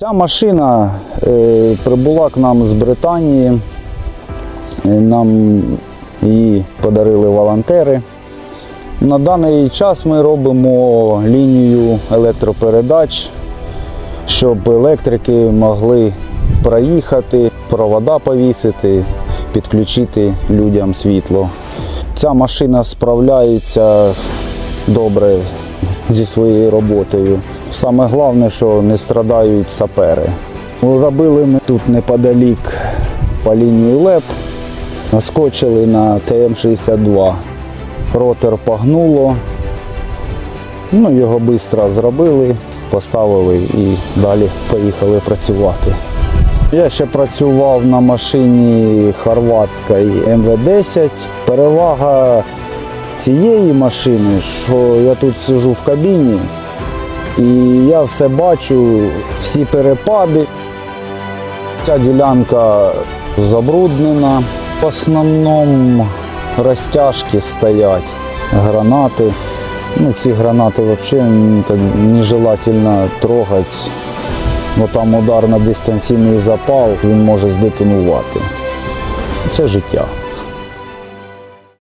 Ця машина е, прибула к нам з Британії. Е, Нам її подарили волонтери. На даний час ми робимо лінію електропередач, щоб електрики могли проїхати, провода повісити, підключити людям світло. Ця машина справляється добре зі своєю роботою. Саме головне, що не страдають сапери. Робили ми тут неподалік по лінії ЛЕП, наскочили на ТМ-62. Ротор погнуло, ну, його швидко зробили, поставили і далі поїхали працювати. Я ще працював на машині хорватської МВ-10. Перевага цієї машини, що я тут сижу в кабіні, і я все бачу, всі перепади. Ця ділянка забруднена. В основному розтяжки стоять, гранати. Ну, ці гранати взагалі нежелательно трогати. Бо там удар на дистанційний запал, він може здетонувати. Це життя.